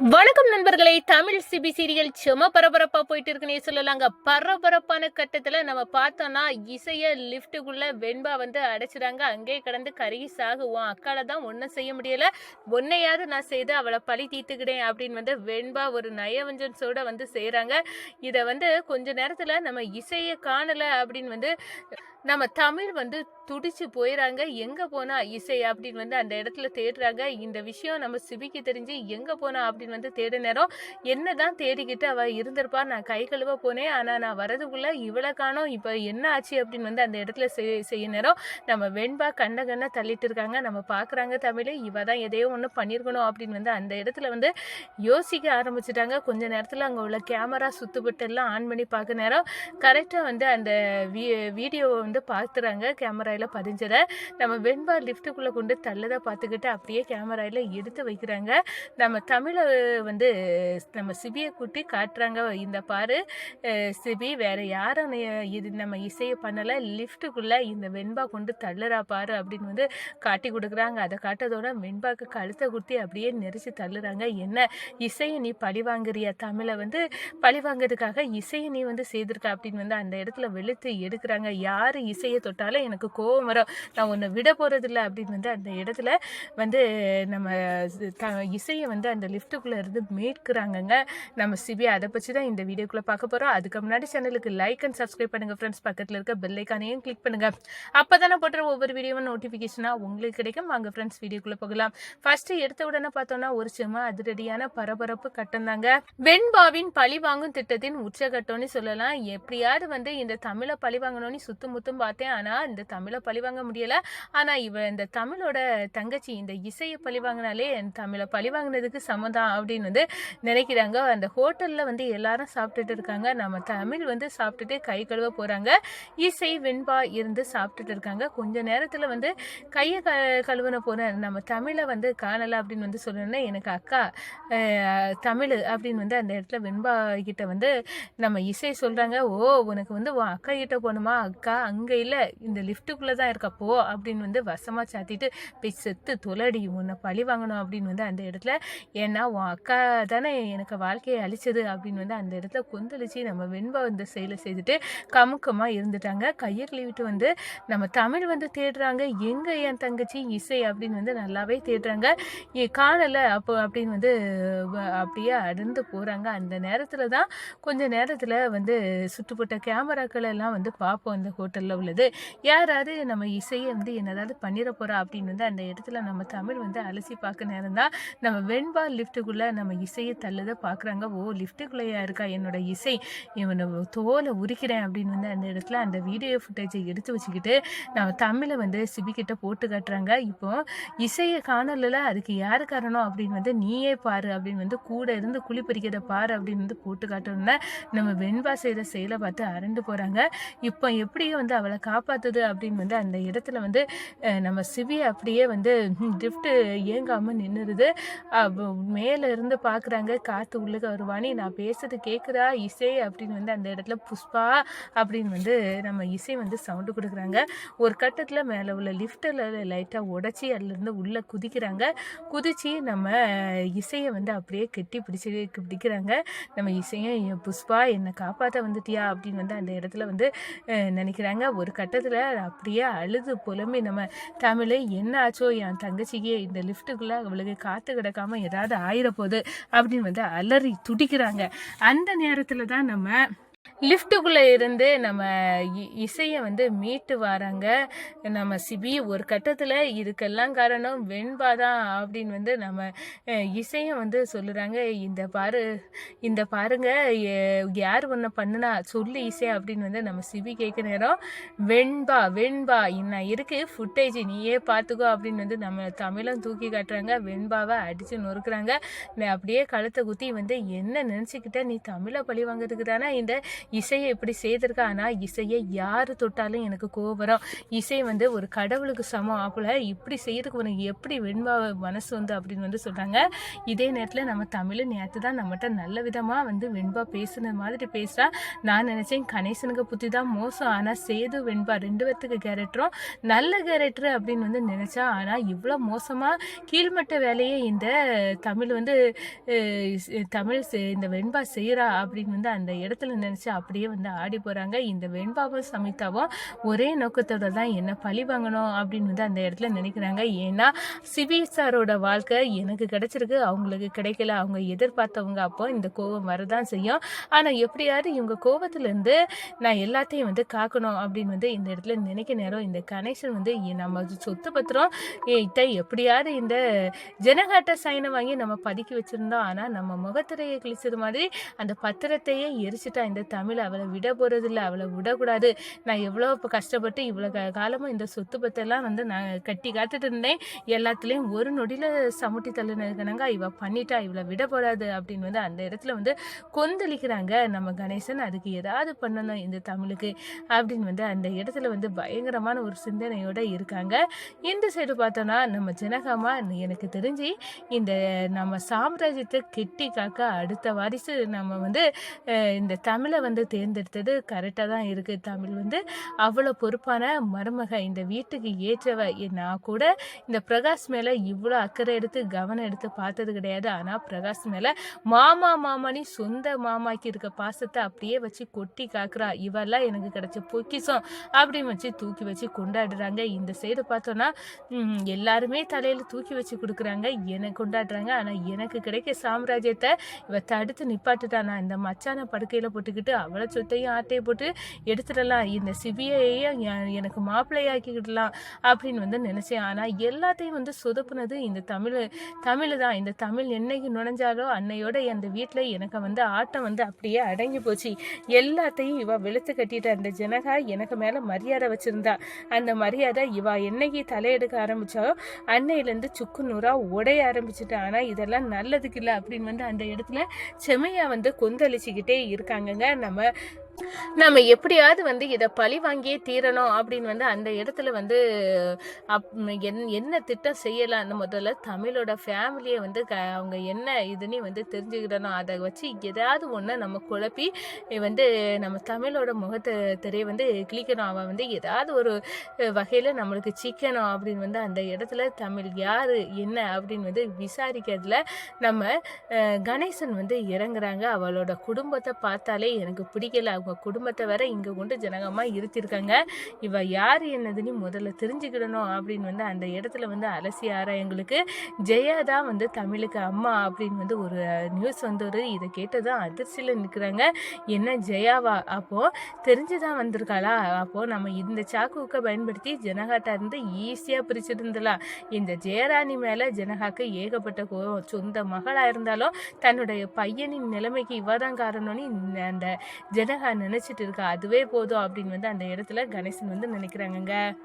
வணக்கம் நண்பர்களே. Tamil CP serial செம பரபரப்பா போயிட்டு இருக்குன்னே சொல்லலாங்க. பரபரப்பான கட்டத்துல நம்ம பார்த்தோம்னா இசைய லிப்டுக்குள்ள வெண்பா வந்து அடைச்சிடாங்க அங்கேயே கடந்து கருகி சாகுவோம் அக்கால தான் ஒன்றும் செய்ய முடியல. ஒன்னையாவது நான் செய்து அவளை பழி தீர்த்துக்கிட்டேன் அப்படின்னு வந்து வெண்பா ஒரு நயவஞ்சன்ஸோட வந்து செய்கிறாங்க இதை வந்து கொஞ்ச நேரத்தில் நம்ம இசையை காணலை அப்படின்னு வந்து நம்ம தமிழ் வந்து துடிச்சு போயிடறாங்க எங்கே போனா இசை அப்படின்னு வந்து அந்த இடத்துல தேடுறாங்க. இந்த விஷயம் நம்ம சிபிக்கு தெரிஞ்சு எங்கே போனா அப்படின்னு வந்து தேட நேரம் என்னதான் தேடிக்கிட்டு அவள் இருந்திருப்பா. நான் கை கழுவ போனேன். ஆனால் நான் வரதுக்குள்ள இவ்வளோ காணோம். இப்போ என்ன ஆச்சு அப்படின்னு வந்து அந்த இடத்துல செய் செய்ய நேரம் நம்ம வெண்பா கண்ண கண்ணை தள்ளிட்டு இருக்காங்க. நம்ம பார்க்குறாங்க தமிழ். இவ தான் எதையோ ஒன்று பண்ணியிருக்கணும் அப்படின்னு வந்து அந்த இடத்துல வந்து யோசிக்க ஆரம்பிச்சிட்டாங்க. கொஞ்ச நேரத்தில் அங்கே உள்ள கேமரா சுத்துப்பட்டு எல்லாம் ஆன் பண்ணி பார்க்க நேரம். கரெக்டாக வந்து அந்த வீ வீடியோவை வந்து பார்த்துறாங்க கேமராவில் பதிஞ்சதை நம்ம வெண்பா லிஃப்ட்டுக்குள்ளே கொண்டு தள்ளதை பார்த்துக்கிட்டு அப்படியே கேமராவில் எடுத்து வைக்கிறாங்க. நம்ம தமிழை வந்து நம்ம சிபியை கூட்டி காட்டுறாங்க. இந்த பாரு சிபி வேற யாரும் இது நம்ம இசையை பண்ணலை. லிஃப்ட்டுக்குள்ளே இந்த வெண்பா கொண்டு தள்ளுறா பாரு அப்படின்னு வந்து காட்டி கொடுக்குறாங்க. அதை காட்டதோட வெண்பாக்கு கழுத்தை குத்தி அப்படியே நெரிச்சு தள்ளுறாங்க. என்ன இசையை நீ பழி வாங்குறியா? தமிழை வந்து பழி வாங்குறதுக்காக இசையை நீ வந்து செய்திருக்க அப்படின்னு வந்து அந்த இடத்துல வெளுத்து எடுக்கிறாங்க. யார் இசையை தொட்டாலே எனக்கு கோவம் வரும். நான் உன்னை விட போகிறதில்ல அப்படின்னு வந்து அந்த இடத்துல வந்து நம்ம த இசையை வந்து அந்த லிஃப்ட்டுக்குள்ளே இருந்து மீட்கிறாங்கங்க. நம்ம சிபி அதை பற்றி தான் இந்த வீடியோக்குள்ளே பார்க்க போகிறோம் அதுக்கு முன்னாடி சேனலுக்கு லைக் அண்ட் சப்ஸ்கிரைப் பண்ணுங்கள் ஃப்ரெண்ட்ஸ் பக்கத்தில் இருக்க பெல்லைக்கானையும் கிளிக் பண்ணுங்கள் அப்போ தானே போட்டுற ஒவ்வொரு வீடியோவும் நோட்டிஃபிகேஷனாக உங்களுக்கு கிடைக்கும். வாங்க ஃப்ரெண்ட்ஸ் வீடியோக்குள்ளே போகலாம். ஃபஸ்ட்டு எடுத்த உடனே பார்த்தோன்னா ஒரு சும்மா அதிரடியான பரபரப்பு கட்டம் தாங்க. வெண்பாவின் பழி வாங்கும் திட்டத்தின் உச்சகட்டம்னு சொல்லலாம். எப்படியாவது வந்து இந்த தமிழை பழி வாங்கணும்னு சுத்து முத்தும் பார்த்தேன். ஆனால் இந்த தமிழை பழி வாங்க ஆனால் இவ இந்த தமிழோட தங்கச்சி இந்த இசையை பழி வாங்கினாலே என் தமிழை பழி வாங்கினதுக்கு சமதான் அப்படின்னு வந்து நினைக்கிறாங்க. அந்த ஹோட்டலில் வந்து எல்லாரும் சாப்பிட்டுட்டு இருக்காங்க. நம்ம தமிழ் வந்து சாப்பிட்டுட்டு கை கழுவ போகிறாங்க இசை வெண்பா இருந்து சாப்பிட்டுட்டு இருக்காங்க. கொஞ்ச நேரத்தில் வந்து கையை க கழுவுன போன நம்ம தமிழை வந்து காணலை அப்படின்னு வந்து சொல்லணும்னா எனக்கு அக்கா தமிழ் அப்படின்னு வந்து அந்த இடத்துல வெண்பா கிட்ட வந்து நம்ம இசை சொல்கிறாங்க ஓ உனக்கு வந்து உன் அக்கா கிட்ட போகணுமா? அக்கா அங்கே இல்லை இந்த லிஃப்ட்டுக்குள்ளே தான் இருக்கப்போ அப்படின்னு வந்து வசமாக சாத்திட்டு போய் செத்து தொலடி உன்னை பழி வாங்கணும் அப்படின்னு வந்து அந்த இடத்துல ஏன்னா உன் அக்கா தானே எனக்கு வாழ்க்கையை அழிச்சது அப்படின்னு வந்து அந்த இடத்துல கொந்தளிச்சு நம்ம வெண்பா வந்து செயலை செய்துட்டு கமுக்கமாக இருந்துட்டாங்க. கையை கழுவிட்டு வந்து நம்ம தமிழ் வந்து தேடுறாங்க. எங்கே என் தங்கச்சி இசை அப்படின்னு வந்து நல்லாவே தேடுறாங்க. ஏ காணலை அப்போ அப்படின்னு வந்து அப்படியே அடர்ந்து போகிறாங்க அந்த நேரத்தில் தான் கொஞ்சம் நேரத்தில் வந்து சுட்டுப்பட்ட கேமராக்கள் எல்லாம் வந்து பார்ப்போம் அந்த ஹோட்டலில். உள்ளது. யாராவது நம்ம இசையை வந்து என்னதாவது பண்ணிட போகிறா அப்படின்னு வந்து அந்த இடத்துல நம்ம தமிழ் வந்து அலசி பார்க்க நேரம் தான். நம்ம வெண்பா லிஃப்ட்டுக்குள்ளே நம்ம இசையை தள்ளுத பார்க்குறாங்க. ஓ லிஃப்ட்டுக்குள்ளேயா இருக்கா என்னோட இசை? இவனை தோலை உரிக்கிறேன் அப்படின்னு வந்து அந்த இடத்துல அந்த வீடியோ ஃபுட்டேஜை எடுத்து வச்சுக்கிட்டு நம்ம தமிழை வந்து சிபிக்கிட்ட போட்டு காட்டுறாங்க. இப்போ இசையை காணலில் அதுக்கு யார் காரணம் அப்படின்னு வந்து நீயே பாரு அப்படின்னு வந்து கூட இருந்து குழி பறிக்கிறத பாரு அப்படின்னு வந்து போட்டு காட்டணும்னா நம்ம வெண்பா செய்கிற செயலை பார்த்து அரண்டு போகிறாங்க இப்போ எப்படியும் வந்து அவளை காப்பாற்றுது அப்படின்னு வந்து அந்த இடத்துல வந்து நம்ம சிவி அப்படியே வந்து லிஃப்ட்டு ஏங்காமல் நின்றுருது மேலே இருந்து பார்க்குறாங்க காற்று உள்ளுக்க வருவானி நான் பேசுறது கேட்குறா இசை? அப்படின்னு வந்து அந்த இடத்துல புஷ்பா அப்படின்னு வந்து நம்ம இசை வந்து சவுண்டு கொடுக்குறாங்க. ஒரு கட்டத்தில் மேலே உள்ள லிஃப்ட்டில் லைட்டாக உடச்சி அதுலேருந்து உள்ளே குதிக்கிறாங்க. குதித்து நம்ம இசையை வந்து அப்படியே கெட்டி பிடிச்சி பிடிக்கிறாங்க. நம்ம இசையை புஷ்பா என்னை காப்பாற்ற வந்துட்டியா? அப்படின்னு வந்து அந்த இடத்துல வந்து நினைக்கிறாங்க. ஒரு கட்டத்தில் அப்படியே அழுது புலம்பி நம்ம தமிழை என்ன ஆச்சோ என் தங்கச்சிக்கு இந்த லிஃப்ட்டுக்குள்ளே அவளுக்கு காற்று கிடக்காம ஏதாவது ஆயிரப்போகுது அப்படின்னு வந்து அலறி துடிக்கிறாங்க. அந்த நேரத்தில் தான் நம்ம லிஃப்ட்டுக்குள்ளே இருந்து நம்ம இ- இசையை வந்து மீட்டு வராங்க நம்ம சிபி ஒரு கட்டத்தில் இதுக்கெல்லாம் காரணம் வெண்பா தான் அப்படின்னு வந்து நம்ம இசையை வந்து சொல்லுறாங்க. இந்த பாரு இந்த பாருங்க யார் ஒன்று பண்ணுனா சொல்லு இசை அப்படின்னு வந்து நம்ம சிபி கேட்க நேரம் வெண்பா வெண்பா என்ன இருக்கு ஃபுட்டேஜ் நீயே பார்த்துக்கோ அப்படின்னு வந்து நம்ம தமிழும் தூக்கி காட்டுறாங்க. வெண்பாவை அடித்து நொறுக்குறாங்க. நான் அப்படியே கழுத்தை குத்தி வந்து என்ன நினச்சிக்கிட்ட நீ தமிழை பழி வாங்குறதுக்கு தானே இந்த இசையை இப்படி செய்திருக்கா? ஆனால் இசையை யார் தொட்டாலும் எனக்கு கோவம் இசை வந்து ஒரு கடவுளுக்கு சமம். அப்போல இப்படி செய்யறதுக்கு உனக்கு எப்படி வெண்பா மனசு வந்து அப்படின்னு வந்து சொல்கிறாங்க இதே நேரத்தில் நம்ம தமிழ் நேற்று தான் நம்மகிட்ட நல்ல விதமாக வந்து வெண்பா பேசுன மாதிரி பேசுகிறா நான் நினச்சேன் கணேசனுக்கு புத்தி தான் மோசம். ஆனால் சேது வெண்பா ரெண்டு பேர்த்துக்கு கேரக்டரும் நல்ல கேரக்டர் அப்படின்னு வந்து நினச்சா. ஆனால் இவ்வளோ மோசமாக கீழ்மட்ட வேலையை இந்த தமிழ் வந்து தமிழ் இந்த வெண்பா செய்கிறா அப்படின்னு வந்து அந்த இடத்துல நினச்சி அப்படியே வந்து ஆடி போகிறாங்க இந்த வெண்பாவும் சமிதாவும் ஒரே நோக்கத்தோட தான் என்ன பழி வாங்கணும் அப்படின்னு வந்து அந்த இடத்துல நினைக்கிறாங்க. ஏன்னா சிபி சாரோட வாழ்க்கை எனக்கு கிடைச்சிருக்கு அவங்களுக்கு கிடைக்கல அவங்க எதிர்பார்த்தவங்க அப்போ இந்த கோபம் வரதான் செய்யும். ஆனால் எப்படியாவது இவங்க கோபத்துலேருந்து நான் எல்லாத்தையும் வந்து காக்கணும் அப்படின்னு வந்து இந்த இடத்துல நினைக்க நேரம் இந்த கனெக்ஷன் வந்து நம்ம சொத்து பத்திரம். இதை எப்படியாவது இந்த ஜனகாட்ட சைனை வாங்கி நம்ம பதுக்கி வச்சுருந்தோம். ஆனால் நம்ம முகத்திரையை கிழிச்சது மாதிரி அந்த பத்திரத்தையே எரிச்சிட்டா இந்த தமிழ் அவளை விட போகிறதில்ல அவளை விடக்கூடாது. நான் எவ்வளோ இப்போ கஷ்டப்பட்டு இவ்வளோ காலமாக இந்த சொத்து பத்தெல்லாம் வந்து நான் கட்டி காத்துட்டு இருந்தேன். எல்லாத்துலேயும் ஒரு நொடியில் சமுட்டி தள்ளுனதுக்கணங்க இவள் பண்ணிட்டா இவளை விட போகிறாது அப்படின்னு வந்து அந்த இடத்துல வந்து கொந்தளிக்கிறாங்க. நம்ம கணேசன் அதுக்கு ஏதாவது பண்ணணும் இந்த தமிழுக்கு அப்படின்னு வந்து அந்த இடத்துல வந்து பயங்கரமான ஒரு சிந்தனையோடு இருக்காங்க. இந்த சைடு பார்த்தோன்னா நம்ம ஜனகாமா எனக்கு தெரிஞ்சு இந்த நம்ம சாம்ராஜ்யத்தை கெட்டி காக்க அடுத்த வாரிசு நம்ம வந்து இந்த தமிழை வந்து தேர்ந்தெடுத்தது கரெக்டாக தான் இருக்குது தமிழ் வந்து அவ்வளோ பொறுப்பான மருமக இந்த வீட்டுக்கு ஏற்றவ நான் கூட இந்த பிரகாஷ் மேலே இவ்வளோ அக்கறை எடுத்து கவனம் எடுத்து பார்த்தது கிடையாது. ஆனால் பிரகாஷ் மேலே மாமா மாமானி சொந்த மாமாக்கு இருக்க பாசத்தை அப்படியே வச்சு கொட்டி காக்குறா. இவெல்லாம் எனக்கு கிடைச்ச பொக்கிஷம் அப்படின்னு வச்சு தூக்கி வச்சு கொண்டாடுறாங்க. இந்த சைடு பார்த்தோன்னா எல்லாருமே தலையில் தூக்கி வச்சு கொடுக்குறாங்க. என்னை கொண்டாடுறாங்க. ஆனால் எனக்கு கிடைக்க சாம்ராஜ்யத்தை இவ தடுத்து நிப்பாட்டுட்டானா இந்த மச்சான படுக்கையில் போட்டுக்கிட்டு அவளை சொத்தையும் ஆட்டையை போட்டு எடுத்துடலாம். இந்த சிபிஐயை எனக்கு மாப்பிள்ளையாக்கிக்கிடலாம் அப்படின்னு வந்து நினச்சேன். ஆனால் எல்லாத்தையும் வந்து சொதப்புனது இந்த தமிழ் தமிழ் தான். இந்த தமிழ் என்னைக்கு நுழைஞ்சாலோ அன்னையோட அந்த வீட்டில் எனக்கு வந்து ஆட்டம் வந்து அப்படியே அடங்கி போச்சு. எல்லாத்தையும் இவள் வெளுத்து கட்டிட்டு. அந்த ஜனகா எனக்கு மேலே மரியாதை வச்சுருந்தா. அந்த மரியாதை இவள் என்னைக்கு தலையெடுக்க ஆரம்பித்தாலோ அன்னையிலேருந்து சுக்கு நூறாக உடைய ஆரம்பிச்சிட்டா. ஆனால் இதெல்லாம் நல்லதுக்கு இல்லை அப்படின்னு வந்து அந்த இடத்துல செம்மையாக வந்து கொந்தளிச்சுக்கிட்டே இருக்காங்கங்க. நம்ம நம்ம எப்படியாவது வந்து இதை பழி வாங்கியே தீரணும் அப்படின்னு வந்து அந்த இடத்துல வந்து அப் என் என்ன திட்டம் செய்யலாம்னு முதல்ல தமிழோட ஃபேமிலியை வந்து க அவங்க என்ன இதுன்னு வந்து தெரிஞ்சுக்கிடணும். அதை வச்சு ஏதாவது ஒன்று நம்ம குழப்பி வந்து நம்ம தமிழோட முகத்தை தெரிய வந்து கிளிக்கணும் அவன் வந்து ஏதாவது ஒரு வகையில் நம்மளுக்கு சிக்கணும் அப்படின்னு வந்து அந்த இடத்துல தமிழ் யார் என்ன அப்படின்னு வந்து விசாரிக்கிறதுல நம்ம கணேசன் வந்து இறங்குறாங்க. அவளோட குடும்பத்தை பார்த்தாலே எனக்கு பிடிக்கல. அவங்க குடும்பத்தை வேற இங்கே கொண்டு ஜனகமாக இருத்திருக்காங்க. இவ யார் என்னதுன்னு முதல்ல தெரிஞ்சுக்கிடணும் அப்படின்னு வந்து அந்த இடத்துல வந்து அலசி ஆராயங்களுக்கு ஜெயா தான் வந்து தமிழுக்கு அம்மா அப்படின்னு வந்து ஒரு நியூஸ் வந்தவர் இதை கேட்டதும் அதிர்ச்சியில் நிற்கிறாங்க என்ன ஜெயாவா? அப்போது தெரிஞ்சுதான் வந்திருக்காளா? அப்போது நம்ம இந்த சாக்குவுக்கை பயன்படுத்தி ஜனகாட்டா இருந்து ஈஸியாக பிரிச்சிருந்தலாம் இந்த ஜெயராணி மேலே ஜனகாக்கு ஏகப்பட்ட கோபம் சொந்த மகளாக இருந்தாலும் தன்னுடைய பையனின் நிலைமைக்கு இவ தான் காரணம்னு அந்த ஜனகா நினச்சிட்டு இருக்கா? அதுவே போதும் அப்படின்னு வந்து அந்த இடத்துல கணேசன் வந்து நினைக்கிறாங்கங்க.